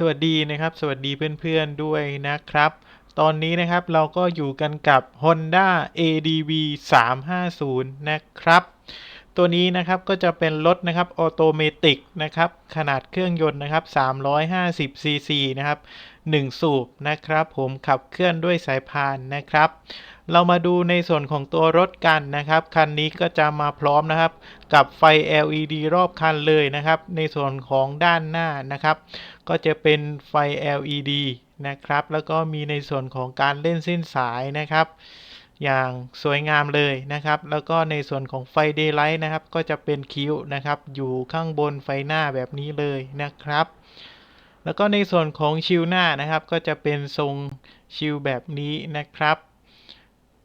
สวัสดีนะครับ สวัสดีเพื่อนๆด้วยนะครับ ตอนนี้นะครับเราก็อยู่กันกับ Honda ADV 350 นะครับ ตัวนี้นะครับก็จะเป็นรถนะครับออโตเมติกนะครับ ขนาดเครื่องยนต์นะครับ350 cc นะครับ 1 สูบนะครับ ผมขับเคลื่อนด้วยสายพานนะครับ เรามาดูในส่วนของตัวรถกันนะครับ คันนี้ก็จะมาพร้อมนะครับ กับไฟ LED รอบคันเลยนะครับ ในส่วนของด้านหน้านะครับ ก็จะเป็นไฟ LED นะครับ แล้วก็มีในส่วนของการเล่นเส้นสายนะครับ อย่างสวยงามเลยนะครับ แล้วก็ในส่วนของไฟ Daylight นะครับ ก็จะเป็นคิ้วนะครับ อยู่ข้างบนไฟหน้าแบบนี้เลยนะครับแล้วก็ในส่วนของชิลหน้านะครับ ก็จะเป็นทรงชิลแบบนี้นะครับ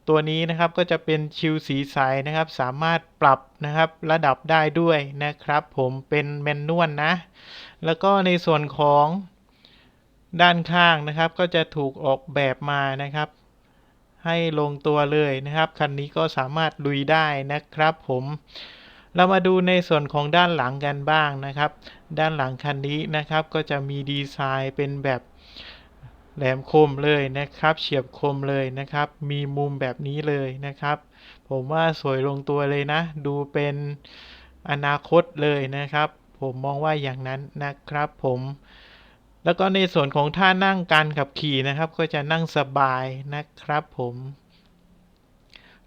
ตัวนี้นะครับก็จะเป็นชิลสีใสนะครับ สามารถปรับนะครับระดับได้ด้วยนะครับ ผมเป็นแมนนวลนะ แล้วก็ในส่วนของด้านข้างนะครับ ก็จะถูกออกแบบมานะครับ ให้ลงตัวเลยนะครับ คันนี้ก็สามารถลุยได้นะครับผมเรามาดูในส่วนของด้านหลังกันบ้างนะครับ ด้านหลังคันนี้นะครับก็จะมีดีไซน์เป็นแบบ แหลมคมเลยนะครับ เฉียบคมเลยนะครับ มีมุมแบบนี้เลยนะครับ ผมว่าสวยลงตัวเลยนะ ดูเป็นอนาคตเลยนะครับ ผมมองว่าอย่างนั้นนะครับผมแล้วก็ในส่วนของท่านั่งการขับขี่นะครับ ก็จะนั่งสบายนะครับผม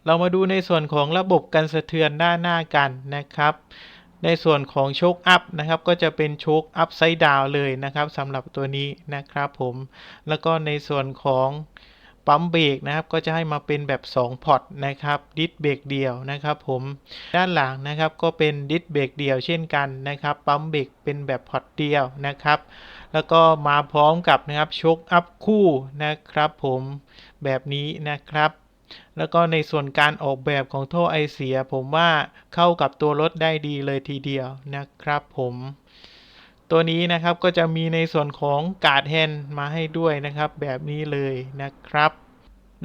เรามาดูในส่วนของระบบกันสะเทือนด้านหน้ากันนะครับ ในส่วนของโชคอัพนะครับก็จะเป็นโชคอัพไซด์ดาวเลยนะครับสำหรับตัวนี้นะครับผมแล้วก็ในส่วนของปั๊มเบรกนะครับก็จะให้มาเป็นแบบ 2 พอร์ตนะครับดิสเบรกเดียวนะครับผมด้านหลังนะครับก็เป็นดิสเบรกเดียวเช่นกันนะครับปั๊มเบรกเป็นแบบพอร์ตเดียวนะครับแล้วก็มาพร้อมกับนะครับชคอัพคู่นะครับผมแบบนี้นะครับ แล้วก็ในส่วนการออกแบบของท่อไอเสีย ผมว่าเข้ากับตัวรถได้ดีเลยทีเดียวนะครับผมตัวนี้นะครับก็จะมีในส่วนของกาดแฮนด์มาให้ด้วยนะครับ แบบนี้เลยนะครับ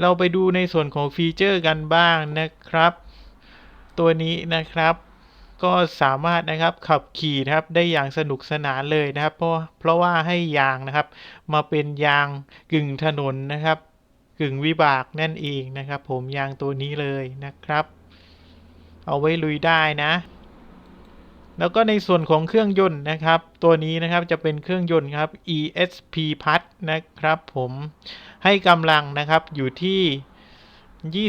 เราไปดูในส่วนของฟีเจอร์กันบ้างนะครับ ตัวนี้นะครับก็สามารถนะครับขับขี่นะครับได้อย่างสนุกสนานเลยนะครับ เพราะเพราะว่าให้ยางนะครับ มาเป็นยางกึ่งถนนนะครับ กึ่งวิบากนั่นเองนะครับ ผมยางตัวนี้เลยนะครับ เอาไว้ลุยได้นะ แล้วก็ในส่วนของเครื่องยนต์นะครับ ตัวนี้นะครับจะเป็นเครื่องยนต์ครับ ESP Plus นะครับ ผมให้กำลังนะครับอยู่ที่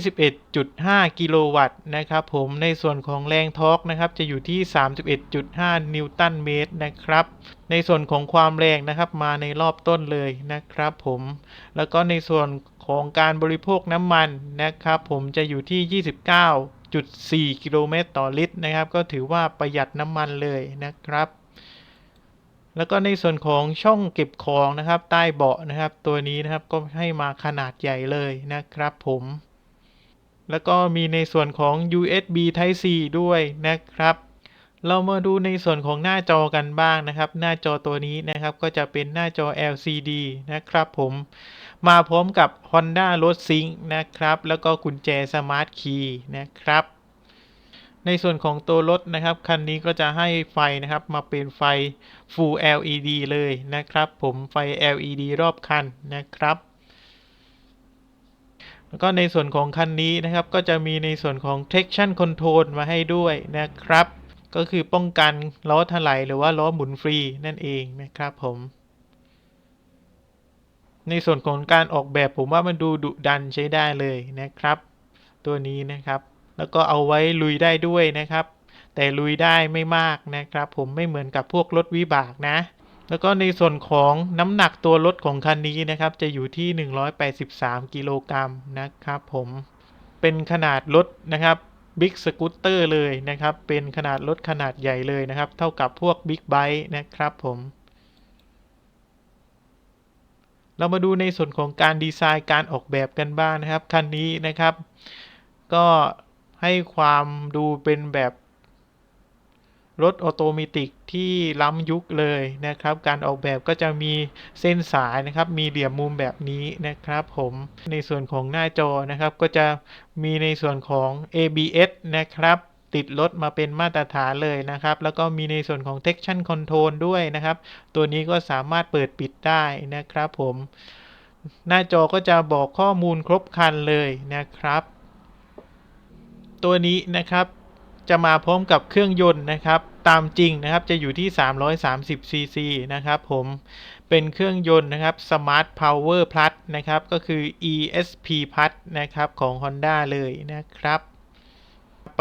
21.5 กิโลวัตต์นะครับผมในส่วนของแรงทอร์กนะครับจะอยู่ที่ 31.5 นิวตันเมตรนะครับ ในส่วนของความแรงนะครับมาในรอบต้นเลยนะครับผมแล้วก็ในส่วน ของการบริโภคน้ำมันนะครับ ผมจะอยู่ที่ 29.4 กิโลเมตรต่อลิตรนะครับ ก็ถือว่าประหยัดน้ำมันเลยนะครับ แล้วก็ในส่วนของช่องเก็บของนะครับ ใต้เบาะนะครับ ตัวนี้นะครับก็ให้มาขนาดใหญ่เลยนะครับผมแล้วก็มีในส่วนของ USB Type C ด้วยนะครับ เรามาดูในส่วนของหน้าจอกันบ้างนะครับ หน้าจอตัวนี้นะครับก็จะเป็นหน้าจอ LCD นะครับผม มาพร้อมกับ Honda Road Sync นะครับ แล้วก็กุญแจ Smart Key นะครับ ในส่วนของตัวรถนะครับ คันนี้ก็จะให้ไฟนะครับมาเป็นไฟ Full LED เลยนะครับ ผมไฟ LED รอบคันนะครับ แล้วก็ในส่วนของคันนี้นะครับ ก็จะมีในส่วนของ traction control มาให้ด้วยนะครับ ก็คือป้องกันล้อถลายหรือว่าล้อหมุนฟรีนั่นเองนะครับผม ในส่วนของการออกแบบผมว่ามันดูดุดันใช้ได้เลยนะครับ ตัวนี้นะครับ แล้วก็เอาไว้ลุยได้ด้วยนะครับ แต่ลุยได้ไม่มากนะครับ ผมไม่เหมือนกับพวกรถวิบากนะ แล้วก็ในส่วนของน้ำหนักตัวรถของคันนี้นะครับ จะอยู่ที่ 183 กิโลกรัมนะครับ ผมเป็นขนาดรถนะครับบิ๊กสกูตเตอร์เลยนะครับ เป็นขนาดรถขนาดใหญ่เลยนะครับ เท่ากับพวกบิ๊กไบค์นะครับผม เรามาดูในส่วนของการดีไซน์การออกแบบกันบ้างนะครับ คันนี้นะครับ ก็ให้ความดูเป็นแบบรถออโตเมติกที่ล้ำยุคเลยนะครับ การออกแบบก็จะมีเส้นสายนะครับ มีเหลี่ยมมุมแบบนี้นะครับ ผมในส่วนของหน้าจอนะครับ ก็จะมีในส่วนของ ABS นะครับ ติดรถมาเป็นมาตรฐานเลยนะครับ แล้วก็มีในส่วนของ traction control ด้วยนะครับ ตัวนี้ก็สามารถเปิดปิดได้นะครับผม หน้าจอก็จะบอกข้อมูลครบครันเลยนะครับ ตัวนี้นะครับจะมาพร้อมกับเครื่องยนต์นะครับ ตามจริงนะครับจะอยู่ที่ 330ซีซีนะครับผมเป็นเครื่องยนต์นะครับ Smart Power Plus นะครับ ก็คือ ESP Plus นะครับของ Honda เลยนะครับ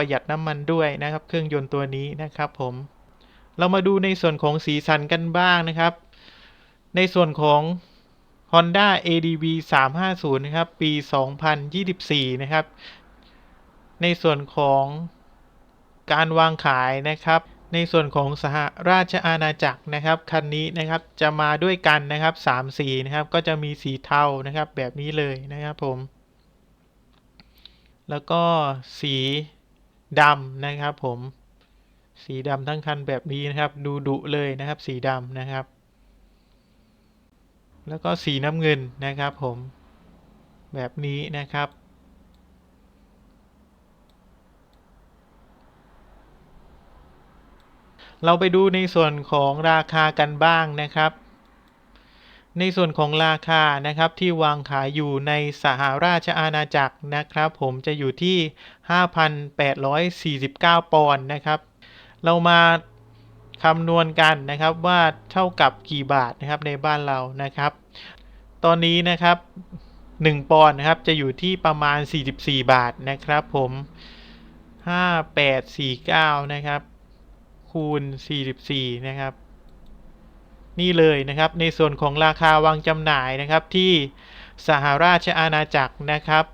ประหยัดน้ำมันด้วยนะครับ เครื่องยนต์ตัวนี้นะครับผม เรามาดูในส่วนของสีสันกันบ้างนะครับ ในส่วนของ Honda ADV 350นะครับ ปี 2024 นะครับ ในส่วนของการวางขายนะครับ ในส่วนของสหราชอาณาจักรนะครับ คันนี้นะครับจะมาด้วยกันนะครับ3สีนะครับ ก็จะมีสีเทานะครับแบบนี้เลยนะครับผม แล้วก็สี ดำนะครับผม สีดำทั้งคันแบบนี้นะครับ ดูดุเลยนะครับ สีดำนะครับ แล้วก็สีน้ำเงินนะครับผม แบบนี้นะครับ เราไปดูในส่วนของราคากันบ้างนะครับ ในส่วนของราคานะครับที่วางขายอยู่ในสหราชอาณาจักรนะครับ ผมจะอยู่ที่ 5,849 ปอนด์นะครับ เรามาคำนวณกันนะครับว่าเท่ากับกี่บาทนะครับในบ้านเรานะครับ ตอนนี้นะครับ 1 ปอนด์นะครับจะอยู่ที่ประมาณ 44 บาทนะครับผม 5849 นะครับ คูณ 44 นะครับ นี่เลยนะครับ ในส่วนของราคาวางจำหน่ายนะครับที่สหราชอาณาจักรนะครับ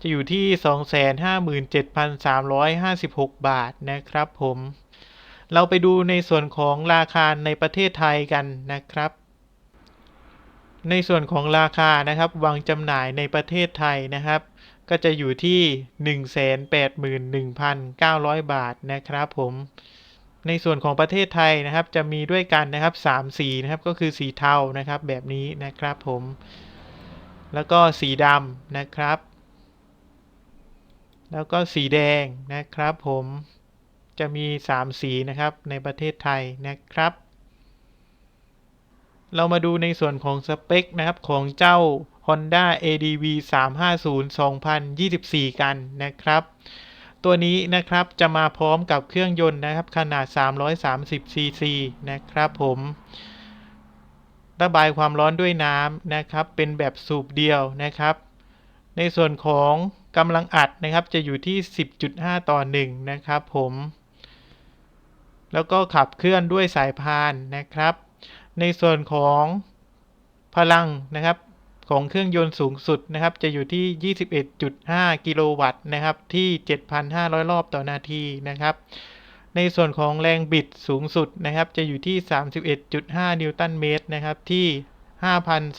จะอยู่ที่ 257,356 บาทนะครับผม เราไปดูในส่วนของราคาในประเทศไทยกันนะครับ ในส่วนของราคานะครับวางจำหน่ายในประเทศไทยนะครับ ก็จะอยู่ที่ 181,900 บาทนะครับผม ในส่วนของประเทศไทยนะครับ จะมีด้วยกันนะครับ3สีนะครับก็คือสีเทานะครับแบบนี้นะครับผม แล้วก็สีดำนะครับ แล้วก็สีแดงนะครับผมจะมี 3 สีนะครับในประเทศไทยนะครับ เรามาดูในส่วนของสเปคนะครับของเจ้า Honda ADV 350 2024 กันนะครับ ตัวนี้นะครับจะมาพร้อมกับเครื่องยนต์นะครับ ขนาด 330ซีซีนะครับผมระบายความร้อนด้วยน้ำนะครับ เป็นแบบสูบเดียวนะครับ ในส่วนของกำลังอัดนะครับจะอยู่ที่ 10.5 ต่อ 1 นะครับผม แล้วก็ขับเคลื่อนด้วยสายพานนะครับ ในส่วนของพลังนะครับ ของเครื่องยนต์สูงสุดนะครับ จะอยู่ที่ 21.5 กิโลวัตต์นะครับ ที่ 7,500 รอบต่อนาทีนะครับ ในส่วนของแรงบิดสูงสุดนะครับ จะอยู่ที่ 31.5 นิวตันเมตรนะครับ ที่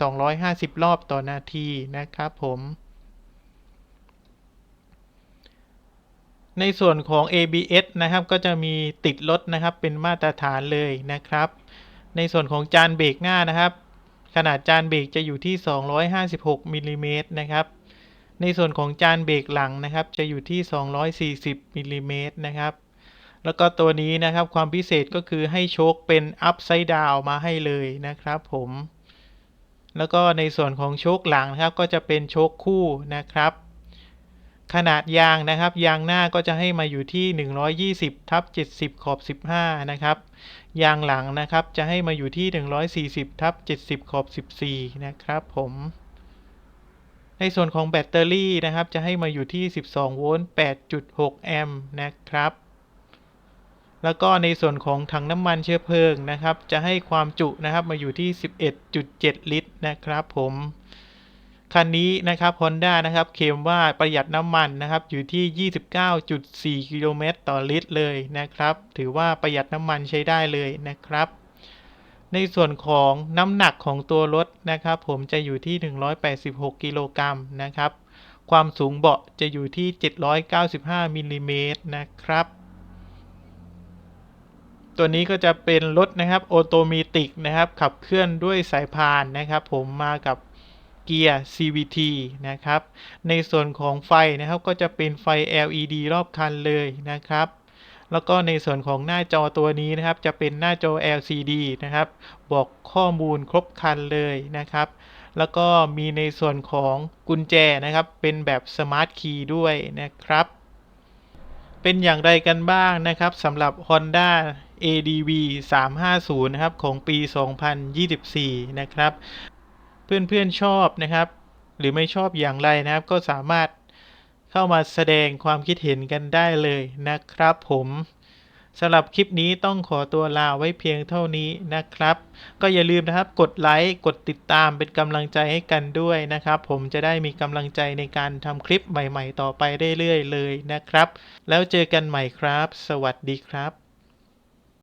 5,250 รอบต่อนาทีนะครับผมในส่วนของ ABS นะครับ ก็จะมีติดรถนะครับเป็นมาตรฐานเลยนะครับ ในส่วนของจานเบรกหน้านะครับ ขนาดจานเบรกจะอยู่ที่ 256มิลลิเมตรนะครับ ในส่วนของจานเบรกหลังนะครับ จะอยู่ที่ 240มิลลิเมตรนะครับ แล้วก็ตัวนี้นะครับความพิเศษก็คือให้โชคเป็นอัพไซด์ดาวมาให้เลยนะครับผม แล้วก็ในส่วนของโชคหลังนะครับก็จะเป็นโชคคู่นะครับ ขนาดยางนะครับ ยางหน้าก็จะให้มาอยู่ที่ 120ทับ70 ขอบ 15 นะครับ ยางหลังนะครับจะให้มาอยู่ที่ 140ทับ70 ขอบ 14 นะครับผมในส่วนของแบตเตอรี่นะครับ จะให้มาอยู่ที่ 12 โวลต์ 8.6 แอมป์นะครับ แล้วก็ในส่วนของถังน้ำมันเชื้อเพลิงนะครับ จะให้ความจุนะครับมาอยู่ที่ 11.7 ลิตรนะครับผม คันนี้นะครับ Honda นะครับเคลมว่าประหยัดน้ำมันนะครับ อยู่ที่ 29.4 กิโลเมตรต่อลิตรเลยนะครับ ถือว่าประหยัดน้ำมันใช้ได้เลยนะครับ ในส่วนของน้ำหนักของตัวรถนะครับ ผมจะอยู่ที่ 186 กิโลกรัมนะครับ ความสูงเบาะจะอยู่ที่ 795มิลลิเมตรนะครับตัวนี้ก็จะเป็นรถนะครับออโตเมติกนะครับ ขับเคลื่อนด้วยสายพานนะครับ ผมมากับ เกียร์ CVT นะครับ ในส่วนของไฟนะครับก็จะเป็นไฟ LED รอบคันเลยนะครับ แล้วก็ในส่วนของหน้าจอตัวนี้นะครับ จะเป็นหน้าจอ LCD นะครับ บอกข้อมูลครบคันเลยนะครับ แล้วก็มีในส่วนของกุญแจนะครับ เป็นแบบสมาร์ทคีย์ด้วยนะครับ เป็นอย่างไรกันบ้างนะครับสำหรับ Honda ADV 350 นะครับ ของปี 2024 นะครับ เพื่อนๆชอบนะครับ หรือไม่ชอบอย่างไรนะครับ ก็สามารถเข้ามาแสดงความคิดเห็นกันได้เลยนะครับผมสำหรับคลิปนี้ต้องขอตัวลาไว้เพียงเท่านี้นะครับ ก็อย่าลืมนะครับกดไลค์กดติดตามเป็นกำลังใจให้กันด้วยนะครับ ผมจะได้มีกำลังใจในการทำคลิปใหม่ ๆ ต่อไปเรื่อยๆเลยนะครับ แล้วเจอกันใหม่ครับ สวัสดีครับ